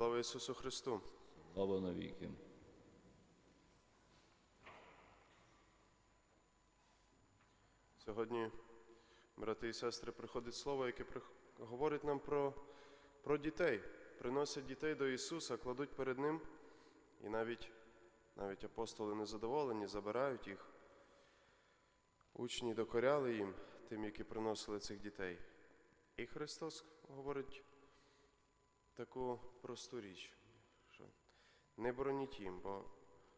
Слава Ісусу Христу! Слава навіки. Сьогодні, брати і сестри, приходить слово, яке говорить нам про, про дітей. Приносять дітей до Ісуса, кладуть перед Ним, і навіть, навіть апостоли незадоволені, забирають їх. Учні докоряли їм, тим, які приносили цих дітей. І Христос говорить таку просту річ, що не бороніть їм, бо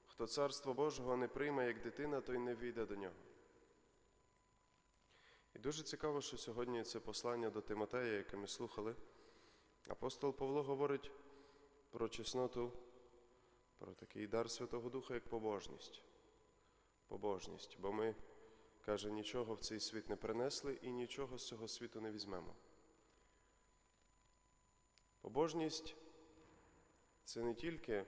хто царство Божого не прийме як дитина, той не війде до нього. І дуже цікаво, що сьогодні це послання до Тимотея, яке ми слухали. Апостол Павло говорить про чесноту, про такий дар Святого Духа, як побожність. Побожність. Бо ми, каже, нічого в цей світ не принесли і нічого з цього світу не візьмемо. Побожність це не тільки,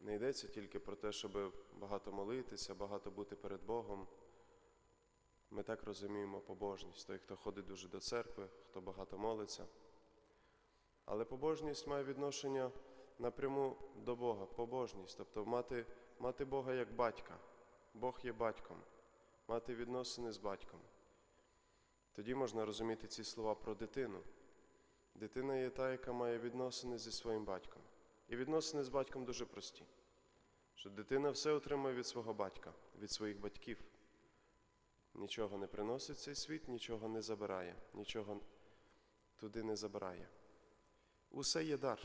не йдеться тільки про те, щоб багато молитися, багато бути перед Богом. Ми так розуміємо побожність, той, хто ходить дуже до церкви, хто багато молиться. Але побожність має відношення напряму до Бога, побожність, тобто мати, мати Бога як батька. Бог є батьком, мати відносини з батьком. Тоді можна розуміти ці слова про дитину. Дитина є та, яка має відносини зі своїм батьком. І відносини з батьком дуже прості. Що дитина все отримує від свого батька, від своїх батьків. Нічого не приносить цей світ, нічого не забирає, нічого туди не забирає. Усе є дар.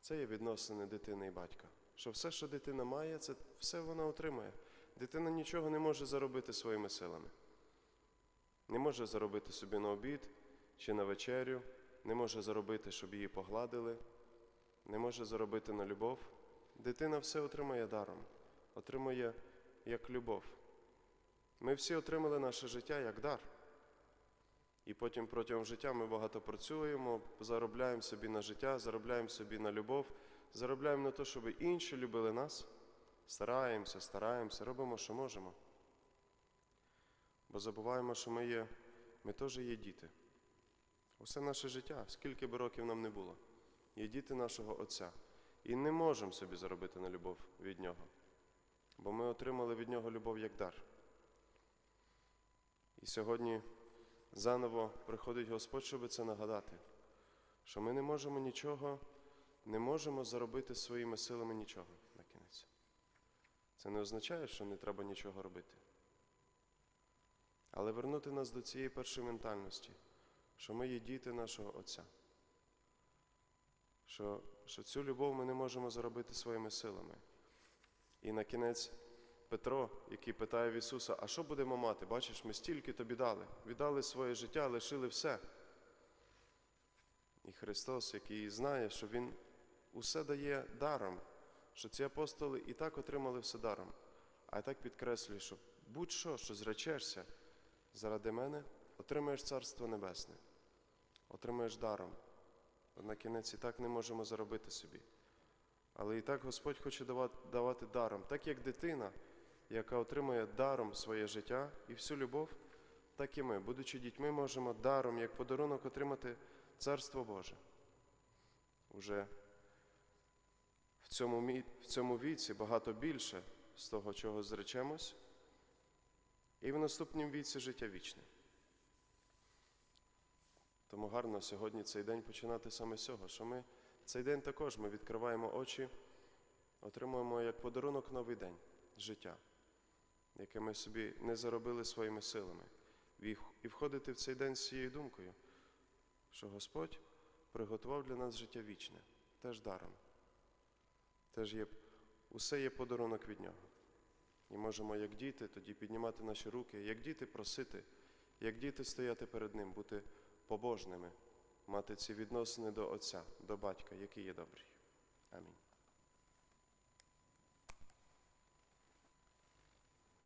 Це є відносини дитини і батька. Що все, що дитина має, це все вона отримує. Дитина нічого не може заробити своїми силами. Не може заробити собі на обід чи на вечерю, не може заробити, щоб її погладили, не може заробити на любов. Дитина все отримує даром, отримує як любов. Ми всі отримали наше життя як дар. І потім протягом життя ми багато працюємо, заробляємо собі на життя, заробляємо собі на любов, заробляємо на те, щоб інші любили нас. Стараємося, стараємося, робимо, що можемо. Бо забуваємо, що ми є, ми теж є діти. Усе наше життя, скільки би років нам не було, є діти нашого Отця. І не можемо собі заробити на любов від Нього. Бо ми отримали від Нього любов як дар. І сьогодні заново приходить Господь, щоб це нагадати, що ми не можемо нічого, не можемо заробити своїми силами нічого на кінець. Це не означає, що не треба нічого робити. Але вернути нас до цієї першої ментальності, що ми є діти нашого Отця. Що, що цю любов ми не можемо заробити своїми силами. І на кінець Петро, який питає в Ісуса, а що будемо мати? Бачиш, ми стільки тобі дали, віддали своє життя, лишили все. І Христос, який знає, що Він усе дає даром, що ці апостоли і так отримали все даром. А я так підкреслюю, що будь-що, що зречешся заради мене, отримаєш Царство Небесне, отримаєш даром. От на кінець і так не можемо заробити собі. Але і так Господь хоче давати даром, так як дитина, яка отримує даром своє життя і всю любов, так і ми, будучи дітьми, можемо даром, як подарунок, отримати Царство Боже. Уже в цьому, в цьому віці багато більше з того, чого зречемось, і в наступнім віці життя вічне. Тому гарно сьогодні цей день починати саме з цього, що ми цей день також ми відкриваємо очі, отримуємо як подарунок новий день життя, яке ми собі не заробили своїми силами. І- входити в цей день з цією думкою, що Господь приготував для нас життя вічне, теж даром. Теж є, усе є подарунок від Нього. І можемо, як діти, тоді піднімати наші руки, як діти просити, як діти стояти перед Ним, бути побожними, мати ці відносини до Отця, до Батька, який є добрий. Амінь.